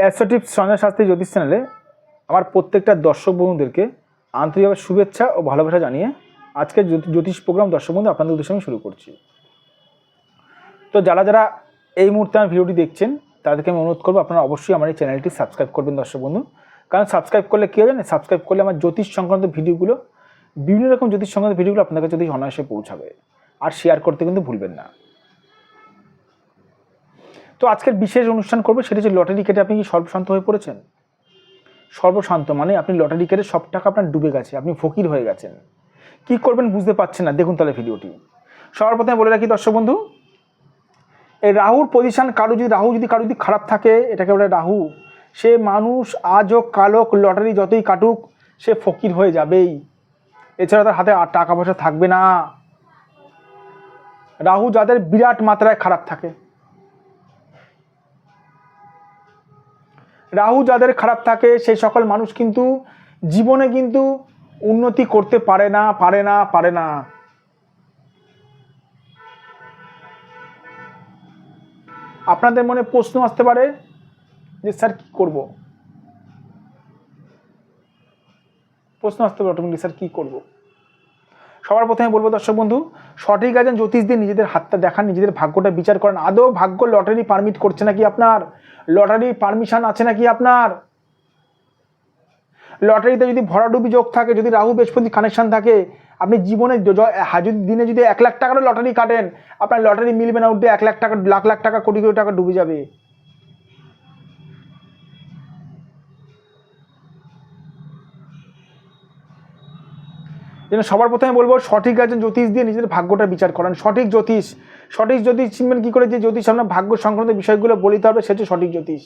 অ্যাসোটিভ সঞ্জয় শাস্ত্রী জ্যোতিষ চ্যানেলে আমার প্রত্যেকটা দর্শক বন্ধুদেরকে আন্তরিকভাবে শুভেচ্ছা ও ভালোবাসা জানিয়ে আজকের জ্যোতিষ প্রোগ্রাম দর্শক বন্ধু আপনাদের উদ্দেশ্যে আমি শুরু করছি। তো যারা যারা এই মুহূর্তে আমার ভিডিওটি দেখছেন, তাদেরকে আমি অনুরোধ করব আপনারা অবশ্যই আমার এই চ্যানেলটি সাবস্ক্রাইব করবেন দর্শক বন্ধু। কারণ সাবস্ক্রাইব করলে কী হবে সাবস্ক্রাইব করলে আমার জ্যোতিষ সংক্রান্ত ভিডিওগুলো, বিভিন্ন রকম জ্যোতিষ সংক্রান্ত ভিডিওগুলো আপনার কাছে জ্যোতিষ অনায়াসে পৌঁছাবে। আর শেয়ার করতে কিন্তু ভুলবেন না। তো আজকের বিশেষ অনুষ্ঠান করব, সেটা হচ্ছে লটারি কেটে আপনি কি সর্বশান্ত হয়ে পড়েছেন? সর্বশান্ত মানে আপনি লটারি কেটে সব টাকা আপনার ডুবে গেছে, আপনি ফকির হয়ে গেছেন। কি করবেন বুঝতে পারছেন না, দেখুন তাহলে ভিডিওটি। সবার প্রথমে বলে রাখি দর্শক বন্ধু, এই রাহুর পজিশন কারও যদি, রাহু যদি কারও যদি খারাপ থাকে, এটাকে বলে রাহু, সে মানুষ আজ হোক কাল হোক লটারি যতই কাটুক, সে ফকির হয়ে যাবেই। এছাড়া তার হাতে টাকা পয়সা থাকবে না। রাহু যাদের বিরাট মাত্রায় খারাপ থাকে রাহু যাদের খারাপ থাকে, সেই সকল মানুষ কিন্তু জীবনে কিন্তু উন্নতি করতে পারে না পারে না পারে না। আপনাদের মনে প্রশ্ন আসতে পারে যে, স্যার, কি করব? প্রশ্ন আসতে পারে স্যার, কি করব? সবার প্রথমে বলব, দর্শক বন্ধু, সঠিক আছেন জ্যোতিষ দিয়ে নিজেদের হাতটা দেখান, নিজেদের ভাগ্যটা বিচার করেন। আদৌ ভাগ্য লটারি পারমিট করছে নাকি আপনার? লটারি পারমিশন আছে নাকি আপনার? লটারিতে যদি ভরাডুবি যোগ থাকে, যদি রাহু বৃহস্পতি কানেকশান থাকে, আপনি জীবনে যদি দিনে যদি এক লাখ টাকারও লটারি কাটেন, আপনার লটারি মিলবে না, উঠবে এক লাখ টাকা, লাখ লাখ টাকা, কোটি কোটি টাকা ডুবে যাবে। যেন সবার প্রথমে বলব, সঠিক একজন জ্যোতিষ দিয়ে নিজেদের ভাগ্যটা বিচার করেন। সঠিক জ্যোতিষ। সঠিক জ্যোতিষ চিনবেন কী করে? যে জ্যোতিষ আপনার ভাগ্য সংক্রান্ত বিষয়গুলো বলিতে হবে, সে হচ্ছে সঠিক জ্যোতিষ।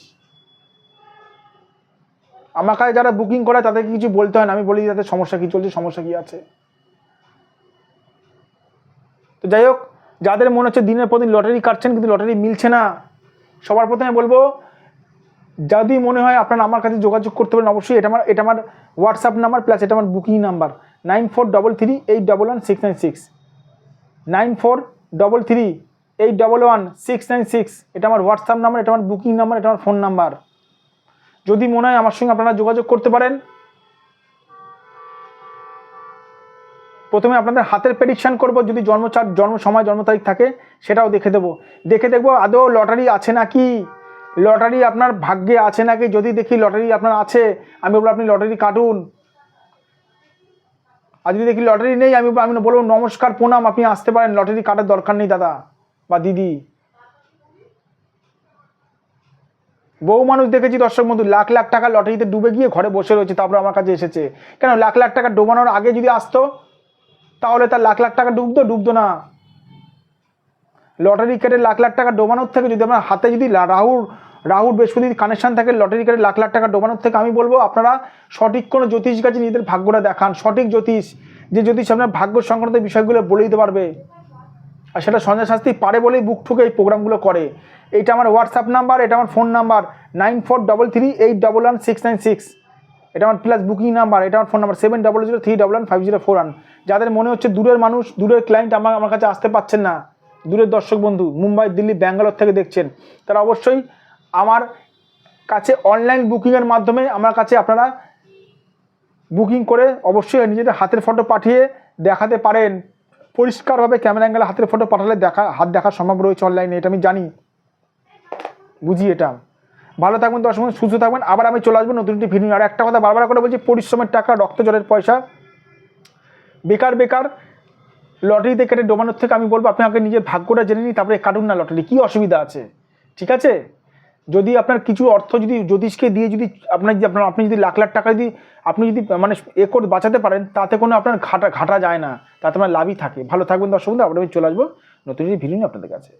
আমার কাছে যারা বুকিং করে তাদেরকে কিছু বলতে হয় না। আমি বলি তাদের সমস্যা কী চলছে, সমস্যা কী আছে? তো যাই হোক, যাদের মনে হচ্ছে দিনের পর দিন লটারি কাটছেন, কিন্তু লটারি মিলছে না, সবার প্রথমে বলব, যদি মনে হয় আপনারা আমার কাছে যোগাযোগ করতে পারেন, অবশ্যই এটা আমার এটা আমার হোয়াটসঅ্যাপ নাম্বার প্লাস এটা আমার booking number nine four double three eight double one six nine six. Nine four double three eight double one six nine six. এটা আমার হোয়াটসঅ্যাপ নাম্বার, এটা আমার বুকিং নাম্বার, এটা আমার ফোন নাম্বার। যদি মনে হয় আমার সঙ্গে আপনারা যোগাযোগ করতে পারেন, প্রথমে আপনাদের হাতের প্রেডিকশান করব, যদি জন্ম চার, জন্ম সময়, জন্ম তারিখ থাকে, সেটাও দেখে দেবো। দেখে দেখব আদৌ লটারি আছে নাকি? লটারি আপনার ভাগ্যে আছে নাকি? যদি দেখি লটারি আপনার আছে, আমি বলব আপনি লটারি কাটুন। আর যদি দেখি লটারি নেই, আমি আমি বলব, নমস্কার, প্রণাম, আপনি আসতে পারেন। লটারি কাটার দরকার নেই, দাদা বা দিদি। বহু মানুষ দেখেছি, দর্শক বন্ধু, লাখ লাখ টাকা লটারিতে ডুবে গিয়ে ঘরে বসে রয়েছে, তারপরে আমার কাছে এসেছে। কেন? লাখ লাখ টাকা ডোবানোর আগে যদি আসতো, তাহলে তার লাখ লাখ টাকা ডুবতো ডুবতো না। লটারি কেটে লাখ লাখ টাকা ডোবানোর থেকে যদি আপনার হাতে যদি রাহুর রাহুর বৃহস্পতির কানেকশান থাকে লটারি কেটে লাখ লাখ টাকা ডোবানোর থেকে আমি বলব, আপনারা সঠিক কোনো জ্যোতিষ কাছে নিজেদের ভাগ্যটা দেখান, সঠিক জ্যোতিষ। যে জ্যোতিষ আপনার ভাগ্য সংক্রান্ত বিষয়গুলো বলে দিতে পারবে। আর সেটা সঞ্জয় শাস্তি পারে বলেই বুক ঠুকে এই প্রোগ্রামগুলো করে। এইটা আমার হোয়াটসঅ্যাপ নাম্বার এটা আমার phone number nine four double three eight double one six nine six এটা আমার প্লাস বুকিং নাম্বার এটা আমার phone number seven double zero three double one five zero four one যাদের মনে হচ্ছে দূরের মানুষ, দূরের ক্লায়েন্ট আমার আমার কাছে আসতে পারছেন না। দূরের দর্শক বন্ধু, মুম্বাই, দিল্লি, ব্যাঙ্গালোর থেকে দেখছেন। তারা অবশ্যই আমার কাছে অনলাইন বুকিংয়ের মাধ্যমে আমার কাছে আপনারা বুকিং করে অবশ্যই নিজেদের হাতের ফটো পাঠিয়ে দেখাতে পারেন। পরিষ্কারভাবে ক্যামেরা অ্যাঙ্গেলে হাতের ফটো পাঠালে দেখা হাত দেখা সম্ভব রয়েছে অনলাইনে এটা আমি জানি। বুঝি এটা। ভালো থাকবেন দর্শক বন্ধু, সুস্থ থাকবেন। আবার আমি চলে আসব নতুন একটি ভিডিও আর একটা কথা বারবার করে বলছি পরিশ্রমের টাকা রক্ত জলের পয়সা। বেকার বেকার লটারিতে কেটে ডোবানোর থেকে আমি বলব আপনি আগে নিজের ভাগ্যটা জেনে নিন তারপরে কাটুন না লটারি কী অসুবিধা আছে? ঠিক আছে? যদি আপনার কিছু অর্থ যদি জ্যোতিষকে দিয়ে যদি আপনার আপনার আপনি যদি লাখ লাখ টাকা যদি আপনি যদি মানে এ করে বাঁচাতে পারেন, তাতে কোনো আপনার ঘাটা ঘাটা যায় না। তাতে আপনার লাভই থাকে। ভালো থাকবেন দর্শক আপনার চলে আসব নতুন ভিডিও নিয়ে আপনাদের কাছে।